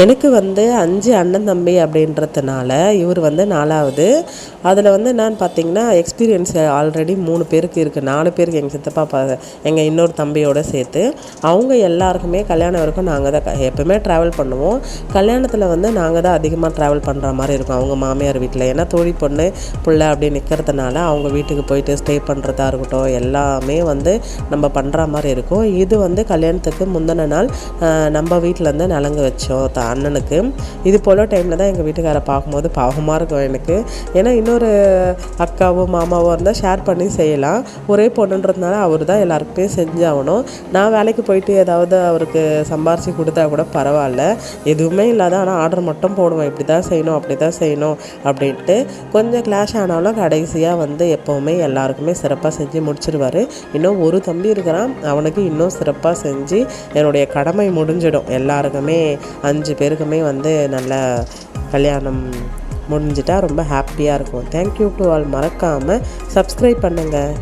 எனக்கு வந்து அஞ்சு அண்ணன் தம்பி அப்படின்றதுனால இவர் வந்து நாலாவது. அதில் வந்து நான் பார்த்தீங்கன்னா எக்ஸ்பீரியன்ஸ் ஆல்ரெடி மூணு பேருக்கு இருக்குது நாலு பேருக்கு எங்கள் சித்தப்பா ப எங்கள் இன்னொரு தம்பியோடு சேர்த்து. அவங்க எல்லாருக்குமே கல்யாணம் வரைக்கும் நாங்கள் தான் எப்போவுமே ட்ராவல் பண்ணுவோம். கல்யாணத்தில் வந்து நாங்கள் தான் அதிகமாக ட்ராவல் பண்ணுற மாதிரி இருக்கும் அவங்க மாமியார் வீட்டில் ஏன்னா தோழி பொண்ணு பிள்ளை அப்படி நிற்கிறதுனால அவங்க வீட்டுக்கு போயிட்டு ஸ்டே பண்ணுறதா இருக்கட்டும் எல்லாமே வந்து நம்ம பண்ணுற மாதிரி இருக்கும். இது வந்து கல்யாணத்துக்கு முந்தின நாள் நம்ம வீட்டிலேருந்து நலங்கு வச்சோம் த அண்ணனுக்கு. இது போல் டைமில் தான் எங்கள் வீட்டுக்காரை பார்க்கும்போது பாவமாக இருக்கும் எனக்கு. ஏன்னா இன்னொரு அக்காவோ மாமாவோ இருந்தால் ஷேர் பண்ணி செய்யலாம். ஒரே பொண்ணுன்றதுனால அவர் தான் எல்லாருக்குமே செஞ்சாகணும். நான் வேலைக்கு போயிட்டு ஏதாவது அவருக்கு சம்பாரித்து கொடுத்தா கூட பரவாயில்ல. எதுவுமே இல்லாத ஆனால் ஆர்டர் மட்டும் போடுவேன். இப்படி தான் செய்யணும் அப்படி தான் செய்யணும் அப்படின்ட்டு கொஞ்சம் கிளாஷ் ஆனாலும் கடைசியாக வந்து எப்போவுமே எல்லாருக்குமே சிறப்பாக செஞ்சு முடிச்சிருவார். இன்னும் ஒரு தம்பி இருக்கிறான். அவனுக்கு இன்னும் சிறப்பாக செஞ்சு என்னுடைய கடமை முடிஞ்சிடும். எல்லாருக்குமே அஞ்சு பேருக்குமே வந்து நல்ல கல்யாணம் முடிஞ்சிட்டா ரொம்ப ஹாப்பியாக இருக்கும். தேங்க்யூ டு ஆல் மறக்காமல் சப்ஸ்கிரைப் பண்ணுங்கள்